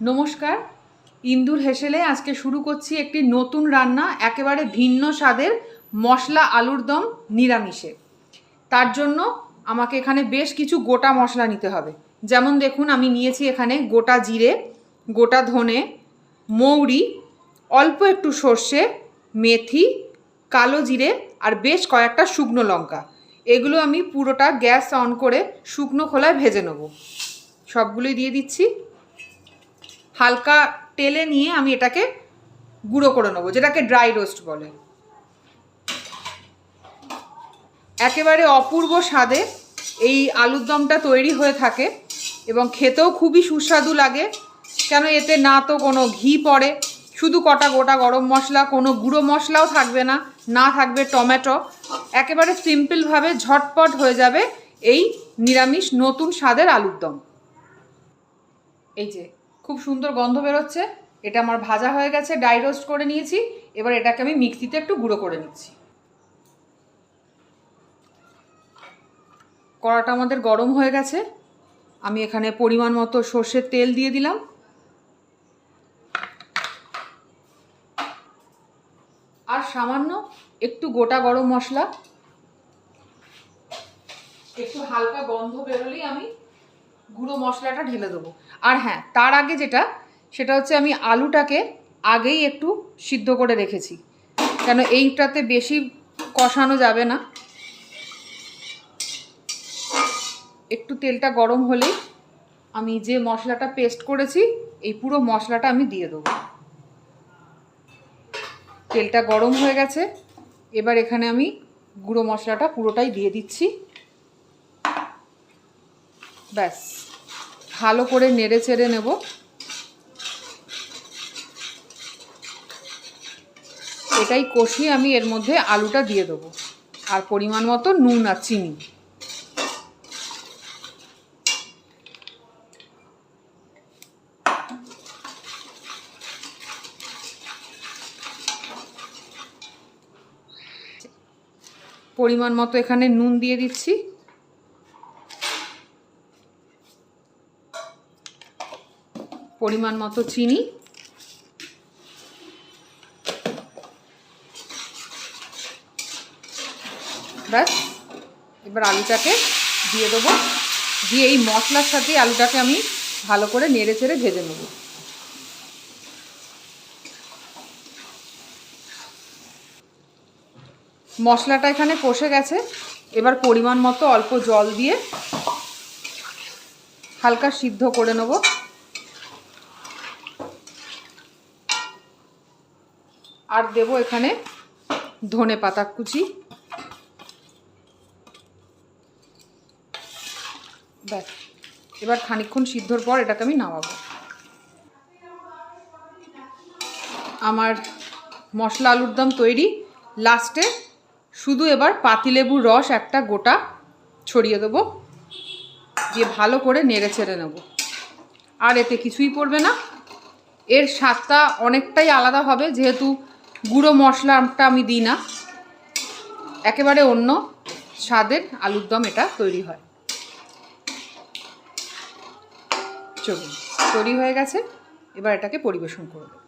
নমস্কার, ইন্দুর হেসেলে আজকে শুরু করছি একটি নতুন রান্না, একেবারে ভিন্ন স্বাদের মশলা আলুর দম নিরামিষে। তার জন্য আমাকে এখানে বেশ কিছু গোটা মশলা নিতে হবে। যেমন দেখুন, আমি নিয়েছি এখানে গোটা জিরে, গোটা ধনে, মৌরি, অল্প একটু সর্ষে, মেথি, কালো জিরে আর বেশ কয়েকটা শুকনো লঙ্কা। এগুলো আমি পুরোটা গ্যাস অন করে শুকনো খোলায় ভেজে নেব। সবগুলোই দিয়ে দিচ্ছি। হালকা তেলে নিয়ে আমি এটাকে গুঁড়ো করে নেব, যেটাকে ড্রাই রোস্ট বলে। একেবারে অপূর্ব স্বাদে এই আলুর দমটা তৈরি হয়ে থাকে এবং খেতেও খুবই সুস্বাদু লাগে। কেন এতে না তো কোনো ঘি পড়ে, শুধু কটা গোটা গরম মশলা, কোনো গুঁড়ো মশলাও থাকবে না না থাকবে টমেটো। একেবারে সিম্পলভাবে ঝটপট হয়ে যাবে এই নিরামিষ নতুন স্বাদের আলুর দম। এই যে খুব সুন্দর গন্ধ বেরোচ্ছে। এটা আমার ভাজা হয়ে গেছে ডাই রোস্ট করে নিয়েছি। এবার এটাকে আমি মিক্সিতে একটু গুঁড়ো করে নিচ্ছি। কড়াটা আমাদের গরম হয়ে গেছে। আমি এখানে পরিমাণ মতো সর্ষের তেল দিয়ে দিলাম। আর সামান্য একটু গোটা গরম মশলা। একটু হালকা গন্ধ বেরোলেই আমি গুঁড়ো মশলাটা ঢেলে দেবো। আর হ্যাঁ তার আগে যেটা, সেটা হচ্ছে আমি আলুটাকে আগেই একটু সিদ্ধ করে রেখেছি। কেন এইটাতে বেশি কষানো যাবে না। একটু তেলটা গরম হলেই আমি যে মশলাটা পেস্ট করেছি, এই পুরো মশলাটা আমি দিয়ে দেবো। তেলটা গরম হয়ে গেছে। এবার এখানে আমি গুঁড়ো মশলাটা পুরোটাই দিয়ে দিচ্ছি। ব্যাস, ভালো করে নেড়ে চেড়ে নেব। এটাই কষিয়ে আমি এর মধ্যে আলুটা দিয়ে দেবো, আর পরিমাণ মতো নুন আর চিনি। পরিমাণ মতো এখানে নুন দিয়ে দিচ্ছি। পরিমাণ মতো চিনি। ব্যাস, এবার আলুটাকে দিয়ে দেবো। দিয়ে এই মশলার সাথে আলুটাকে আমি ভালো করে নেড়ে চেড়ে ভেজে নেব। মশলাটা এখানে কষে গেছে। এবার পরিমাণ মতো অল্প জল দিয়ে হালকা সিদ্ধ করে নেব। আর দেব এখানে ধনে পাতা কুচি। ব্যাস, এবার খানিক্ষণ সিদ্ধর পর এটাকে আমি নামাবো। আমার মশলা আলুর দম তৈরি। লাস্টে শুধু এবার পাতিলেবুর রস একটা গোটা ছড়িয়ে দেবো, দিয়ে ভালো করে নেড়ে ছেড়ে নেব। আর এতে কিছুই পড়বে না। এর স্বাদটা অনেকটাই আলাদা হবে, যেহেতু গুঁড়ো মশলাটা আমি দিই না। একেবারে অন্য স্বাদের আলুর দম এটা তৈরি হয়। চলুন, তৈরি হয়ে গেছে। এবার এটাকে পরিবেশন করব।